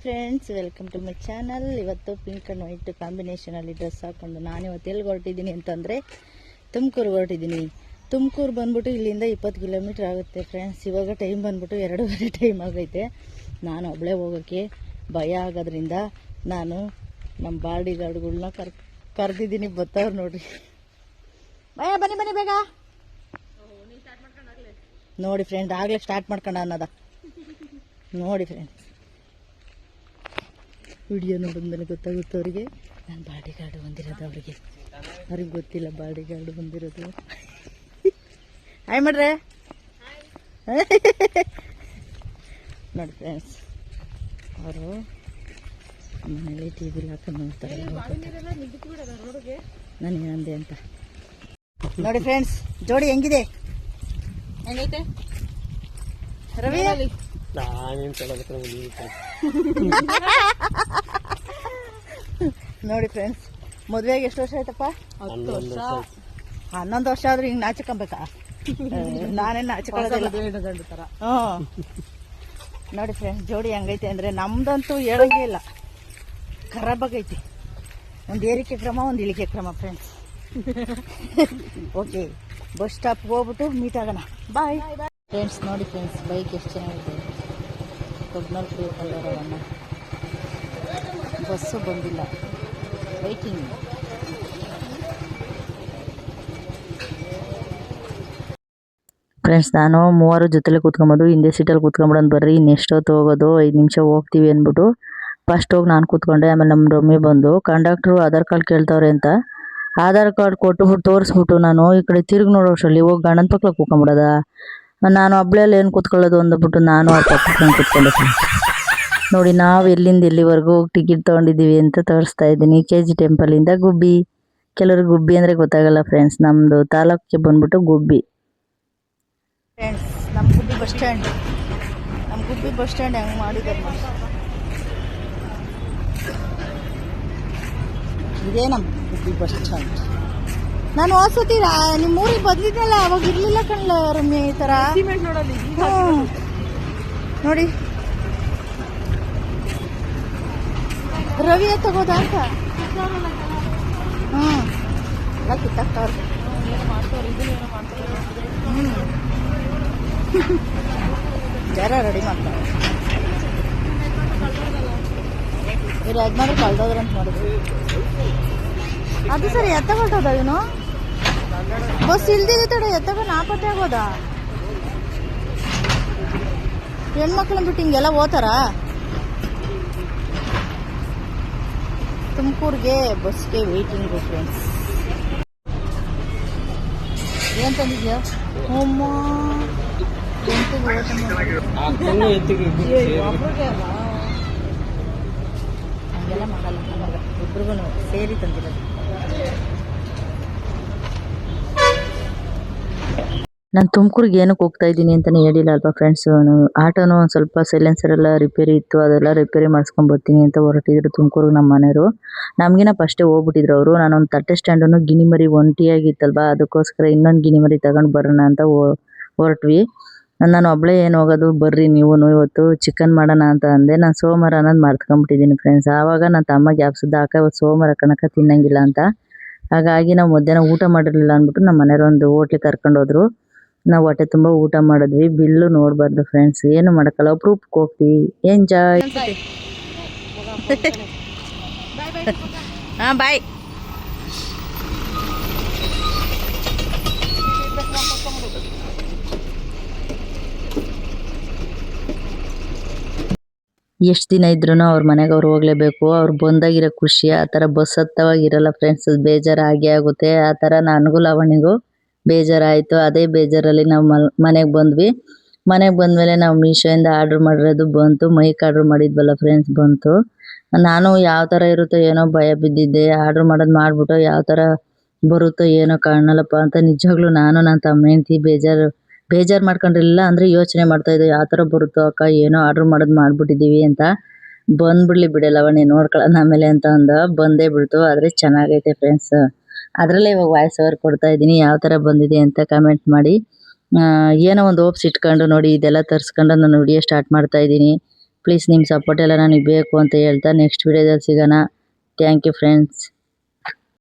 Hi friends welcome to my channel ಇವತ್ತು pink and white ಕಾಂಬಿನೇಷನಲ್ಲಿ dress ಹಾಕೊಂಡು ನಾನು ಇವತ್ತು ಎಲ್ಲಿ ಹೊರಟಿದ್ದೀನಿ ಅಂತಂದರೆ ತುಮಕೂರು ಹೊರಟಿದ್ದೀನಿ. ತುಮಕೂರು ಬಂದ್ಬಿಟ್ಟು ಇಲ್ಲಿಂದ ಇಪ್ಪತ್ತು ಕಿಲೋಮೀಟ್ರ್ ಆಗುತ್ತೆ ಫ್ರೆಂಡ್ಸ್ ಇವಾಗ ಟೈಮ್ ಬಂದ್ಬಿಟ್ಟು ಎರಡೂವರೆ ಟೈಮ್ ಆಗೈತೆ. ನಾನು ಒಬ್ಬಳೇ ಹೋಗೋಕ್ಕೆ ಭಯ ಆಗೋದ್ರಿಂದ ನಾನು ನಮ್ಮ ಬಾಡಿ ಗಾರ್ಡ್ಗಳನ್ನ ಕರ್, ಕರೆದಿದ್ದೀನಿ ಬತ್ತವ್ರು ನೋಡ್ರಿ. ಭಯ, ಬನ್ನಿ ಬನ್ನಿ ಬೇಗ. ನೋಡಿ ಫ್ರೆಂಡ್ ಆಗಲೇ ಸ್ಟಾರ್ಟ್ ಮಾಡ್ಕೊಂಡ ಅನ್ನೋದ. ನೋಡಿ ಫ್ರೆಂಡ್ಸ್ ವಿಡಿಯೋ ನೋಡಿದ್ಮೇಲೆ ಗೊತ್ತಾಗುತ್ತೆ ಅವರಿಗೆ ನಾನು ಬಾಡಿ ಗಾರ್ಡ್ ಬಂದಿರೋದು ಅವರಿಗೆ. ಅವ್ರಿಗೆ ಗೊತ್ತಿಲ್ಲ ಬಾಡಿ ಗಾರ್ಡ್ ಬಂದಿರೋದು. ಹಾಯ್ ಮಾಡ್ರೆ. ನೋಡಿ ಫ್ರೆಂಡ್ಸ್ ಅವರು ಮನೇಲಿ ಟಿ ವಿಲಿ ಹಾಕೊಂಡು ನೋಡ್ತಾರೆ. ನನಗೆ ಅಂದೆ ಅಂತ. ನೋಡಿ ಫ್ರೆಂಡ್ಸ್ ಜೋಡಿ ಹೆಂಗಿದೆ? ಹೆಂಗೈತೆ? ರವಿ? ನಾನೇನು ಕೇಳೋದಕ್ಕೆ ನೀವು ನೋಡಿ ಫ್ರೆಂಡ್ಸ್ ಮದ್ವೆಗೆ ಎಷ್ಟು ವರ್ಷ ಆಯ್ತಪ್ಪ? ಹತ್ತು ವರ್ಷ. ಹನ್ನೊಂದು ವರ್ಷ ಆದ್ರೂ ಹಿಂಗೆ ನಾಚಿಕೊಂಬೇಕಾ? ನಾನೇನು ನಾಚಿಕೊಳ್ಳೋದಿಲ್ಲ. ಹ್ಞೂ ನೋಡಿ ಫ್ರೆಂಡ್ಸ್ ಜೋಡಿ ಹೆಂಗೈತೆ ಅಂದರೆ ನಮ್ದಂತೂ ಹೇಳಂಗೇ ಇಲ್ಲ. ಖರಾಬಾಗೈತಿ. ಒಂದು ಏರಿಕೆ ಕ್ರಮ ಒಂದು ಇಳಿಕೆ ಕ್ರಮ ಫ್ರೆಂಡ್ಸ್ ಓಕೆ ಬಸ್ ಸ್ಟಾಪ್ ಹೋಗ್ಬಿಟ್ಟು ಮೀಟ್ ಆಗೋಣ. ಬಾಯ್ ಫ್ರೆಂಡ್ಸ್ ನೋಡಿ ಫ್ರೆಂಡ್ಸ್ ಬೈಕ್ ಎಷ್ಟು ಚೆನ್ನಾಗಿದೆ. ಕಬ್ನಲ್ ಬ್ಲೂ ಕಲರ್ ಅವನ್ನ ಬಸ್ಸು ಬಂದಿಲ್ಲ. ವೈಟಿಂಗ್ ಫ್ರೆಂಡ್ಸ್ ನಾನು ಮೂವರು ಜೊತೆಲೆ ಕೂತ್ಕೊಂಬೋದು, ಹಿಂದೆ ಸೀಟಲ್ಲಿ ಕೂತ್ಕೊಂಬಿಡೋಣ ಬರ್ರಿ ಇನ್ನೆಷ್ಟೊತ್ತು ಹೋಗೋದು ಐದು ನಿಮಿಷ ಹೋಗ್ತೀವಿ ಅಂದ್ಬಿಟ್ಟು. ಫಸ್ಟ್ ಹೋಗಿ ನಾನು ಕೂತ್ಕೊಂಡೆ, ಆಮೇಲೆ ನಮ್ಮ ರಮ್ಮಿ ಬಂದು. ಕಂಡಕ್ಟ್ರು ಆಧಾರ್ ಕಾರ್ಡ್ ಕೇಳ್ತವ್ರೆ ಅಂತ. ಆಧಾರ್ ಕಾರ್ಡ್ ಕೊಟ್ಟುಬಿಟ್ಟು ತೋರಿಸ್ಬಿಟ್ಟು ನಾನು ಈ ಕಡೆ ತಿರುಗಿ ನೋಡೋ ಅಷ್ಟರಲ್ಲಿ ಹೋಗಿ ಗಂಡನ ಪಕ್ಕ ಕೂತ್ಕೊಂಬಿಡೋದ? ನಾನು ಒಬ್ಳಲ್ಲಿ ಏನು ಕೂತ್ಕೊಳ್ಳೋದು ಅಂದ್ಬಿಟ್ಟು ನಾನು ಆ ಪಕ್ಕ ಕೂತ್ಕೊಂಡೆ ನೋಡಿ, ನಾವು ಎಲ್ಲಿಂದ ಎಲ್ಲಿವರೆಗೂ ಟಿಕೆಟ್ ತೊಗೊಂಡಿದ್ದೀವಿ ಅಂತ ತೋರಿಸ್ತಾ ಇದ್ದೀನಿ. ಕೆ ಜಿ ಟೆಂಪಲಿಂದ ಗುಬ್ಬಿ. ಕೆಲವರು ಗುಬ್ಬಿ ಅಂದರೆ ಗೊತ್ತಾಗಲ್ಲ ಫ್ರೆಂಡ್ಸ್ ನಮ್ಮದು ತಾಲೂಕಿಗೆ ಬಂದ್ಬಿಟ್ಟು ಗುಬ್ಬಿ. ನಮ್ಮ ಗುಬ್ಬಿ ಬಸ್ ಸ್ಟ್ಯಾಂಡ್ ನಮ್ಮ ಗುಬ್ಬಿ ಬಸ್ ಸ್ಟ್ಯಾಂಡ್ ಹೆಂಗೆ ಮಾಡಿದ್ದಾರೆ. ಇದೇ ನಮ್ಮ ಗುಬ್ಬಿ ಬಸ್ ಸ್ಟ್ಯಾಂಡ್ ನಾನು ಹೋದ್ಸತಿ ನಿಮ್ಮ ಊರಿಗೆ ಬಂದಿದ್ನಲ್ಲ ಅವಾಗ ಇರ್ಲಿಲ್ಲ ಕಣ್ಲ ರಮ್ಯ ಈ ತರ. ನೋಡಿ. ರವಿ ತಗೋದ ಅಂತ? ಹ್ಞೂ ಎಲ್ಲ ಕಿತ್ತಾಕ್ತಾವ್ರೆ. ಜರ ರೆಡಿ ಮಾಡ್ತಾರೆ. ಇವ್ರು ಯಜಮಾನ್ರು ಕಳ್ದೋದ್ರಂತ ಮಾಡಿದ್ರು. ಅದು ಸರಿ ಎತ್ತ ಹೊರಟೋದ ಇವನು? ಬಸ್ ಇಲ್ದಿದೆ ತಡ ಎತ್ತಗ ನಾಪತ್ತೆ ಆಗೋದಾ? ಹೆಣ್ಮಕ್ಳನ್ನ ಬಿಟ್ಟು ಹಿಂಗೆಲ್ಲ ಓದ್ತಾರಾ ತುಮಕೂರಿಗೆ ಬಸ್ಗೆ ವೇಟಿಂಗ್ ಫ್ರೆಂಡ್ಸ್ ಏನು ತಂದಿದ್ಯಾ? ಹಂಗೆಲ್ಲ ಮಾಡಲ್ಲ ಇಬ್ರಿಗೂ ಸೇರಿ ತಂದಿರೋದು. ನಾನು ತುಮಕೂರಿಗೆ ಏನಕ್ಕೆ ಹೋಗ್ತಾ ಇದ್ದೀನಿ ಅಂತಲೇ ಹೇಳಿಲ್ಲ ಅಲ್ವಾ ಫ್ರೆಂಡ್ಸ್ ಆಟೋನು ಒಂದು ಸ್ವಲ್ಪ ಸೈಲೆನ್ಸರ್ ಎಲ್ಲ ರಿಪೇರಿ ಇತ್ತು, ಅದೆಲ್ಲ ರಿಪೇರಿ ಮಾಡಿಸ್ಕೊಂಡ್ ಬರ್ತೀನಿ ಅಂತ ಹೊರಟಿದ್ರು ತುಮಕೂರಿಗೆ ನಮ್ಮ ಮನೆಯವರು. ನಮಗಿನ ಫಸ್ಟೇ ಹೋಗ್ಬಿಟ್ಟಿದ್ರು ಅವರು. ನಾನೊಂದು ತಟ್ಟೆ ಸ್ಟ್ಯಾಂಡನ್ನು ಗಿನಿಮರಿ ಒಂಟಿಯಾಗಿತ್ತಲ್ವಾ? ಅದಕ್ಕೋಸ್ಕರ ಇನ್ನೊಂದು ಗಿನಿಮರಿ ತಗೊಂಡು ಬರೋಣ ಅಂತ ಹೊರಟ್ವಿ. ನಾನು ಒಬ್ಳೆ ಏನು ಹೋಗೋದು, ಬರ್ರಿ ನೀವು ಇವತ್ತು ಚಿಕನ್ ಮಾಡೋಣ ಅಂತ ಅಂದೆ. ನಾನು ಸೋಮವಾರ ಅನ್ನೋದು ಮರ್ತ್ಕೊಂಡ್ಬಿಟ್ಟಿದ್ದೀನಿ ಫ್ರೆಂಡ್ಸ್ ಆವಾಗ ನನ್ನ ತಮ್ಮ ಗ್ಯಾಪ್ಸಿದ್ದ ಹಾಕ ಇವತ್ತು ಸೋಮವಾರ ಕಣಕ ತಿನ್ನಂಗಿಲ್ಲ ಅಂತ. ಹಾಗಾಗಿ ನಾವು ಮಧ್ಯಾಹ್ನ ಊಟ ಮಾಡಿರಲಿಲ್ಲ ಅಂದ್ಬಿಟ್ಟು ನಮ್ಮ ಮನೆಯವ್ರು ಒಂದು ಹೋಟ್ಲಿಗೆ ಕರ್ಕೊಂಡು ಹೋದ್ರು. ನಾವು ಹೊಟ್ಟೆ ತುಂಬ ಊಟ ಮಾಡಿದ್ವಿ. ಬಿಲ್ಲು ನೋಡಬಾರ್ದು ಫ್ರೆಂಡ್ಸ್ ಏನು ಮಾಡೋಕ್ಕಲ್ಲ. ಅಪ್ರೂಪಕ್ಕೆ ಹೋಗ್ತೀವಿ. ಎಂಜಾಯ್ ಹಾಂ ಬಾಯ್ ಎಷ್ಟು ದಿನ ಇದ್ರೂ ಅವ್ರ ಮನೆಗೆ ಅವ್ರು ಹೋಗ್ಲೇಬೇಕು. ಅವ್ರು ಬಂದಾಗಿರೋ ಖುಷಿ. ಆ ಥರ ಬಸ್ ಹತ್ತವಾಗಿರಲ್ಲ ಫ್ರೆಂಡ್ಸ್ ಬೇಜಾರು ಆಗೇ ಆಗುತ್ತೆ. ಆ ಥರ ನನಗೂ ಲವಣಿಗೂ. ಬೇಜಾರಾಯಿತು. ಅದೇ ಬೇಜಾರಲ್ಲಿ ನಾವು ಮನೆಗೆ ಬಂದ್ವಿ. ಮನೆಗೆ ಬಂದಮೇಲೆ ನಾವು ಮೀಶೋಯಿಂದ ಆರ್ಡರ್ ಮಾಡಿರೋದು ಬಂತು. ಮೈಕ್ ಆರ್ಡರ್ ಮಾಡಿದ್ವಲ್ಲ ಫ್ರೆಂಡ್ಸ್ ಬಂತು. ನಾನು ಯಾವ ಥರ ಇರುತ್ತೋ ಏನೋ ಭಯ ಬಿದ್ದಿದ್ದೆ. ಆರ್ಡರ್ ಮಾಡೋದು ಮಾಡಿಬಿಟ್ಟು ಯಾವ ಥರ ಬರುತ್ತೋ ಏನೋ ಕಾಣಲ್ಲಪ್ಪ ಅಂತ ನಿಜವಾಗ್ಲೂ ನಾನು ನನ್ನ ತಮ್ಮ ಹೆಂಡತಿ ಬೇಜಾರು ಬೇಜಾರು ಮಾಡ್ಕೊಂಡಿರಲಿಲ್ಲ. ಅಂದರೆ ಯೋಚನೆ ಮಾಡ್ತಾ ಇದ್ದೆ, ಯಾವ ಥರ ಬರುತ್ತೋ ಅಕ್ಕ, ಏನೋ ಆರ್ಡರ್ ಮಾಡೋದು ಮಾಡ್ಬಿಟ್ಟಿದೀವಿ ಅಂತ. ಬಂದ್ಬಿಡ್ಲಿ ಬಿಡಲ್ಲವ ನೀನು ನೋಡ್ಕೊಳ್ಳೋಣ ಆಮೇಲೆ ಅಂತ ಅಂದ. ಬಂದೇ ಬಿಡ್ತು, ಆದರೆ ಚೆನ್ನಾಗೈತೆ ಫ್ರೆಂಡ್ಸ್ ಅದರಲ್ಲೇ ಇವಾಗ ವಾಯ್ಸ್ ಓವರ್ ಕೊಡ್ತಾ ಇದ್ದೀನಿ. ಯಾವ ಥರ ಬಂದಿದೆ ಅಂತ ಕಮೆಂಟ್ ಮಾಡಿ. ಏನೋ ಒಂದು ಹೋಪ್ಸ್ ಇಟ್ಕೊಂಡು ನೋಡಿ, ಇದೆಲ್ಲ ತರಿಸ್ಕೊಂಡು ನಾನು ವಿಡಿಯೋ ಸ್ಟಾರ್ಟ್ ಮಾಡ್ತಾ ಇದ್ದೀನಿ. ಪ್ಲೀಸ್ ನಿಮ್ಮ ಸಪೋರ್ಟ್ ಎಲ್ಲ ನನಗೆ ಬೇಕು ಅಂತ ಹೇಳ್ತಾ ನೆಕ್ಸ್ಟ್ ವಿಡಿಯೋದಲ್ಲಿ ಸಿಗೋಣ. Thank you friends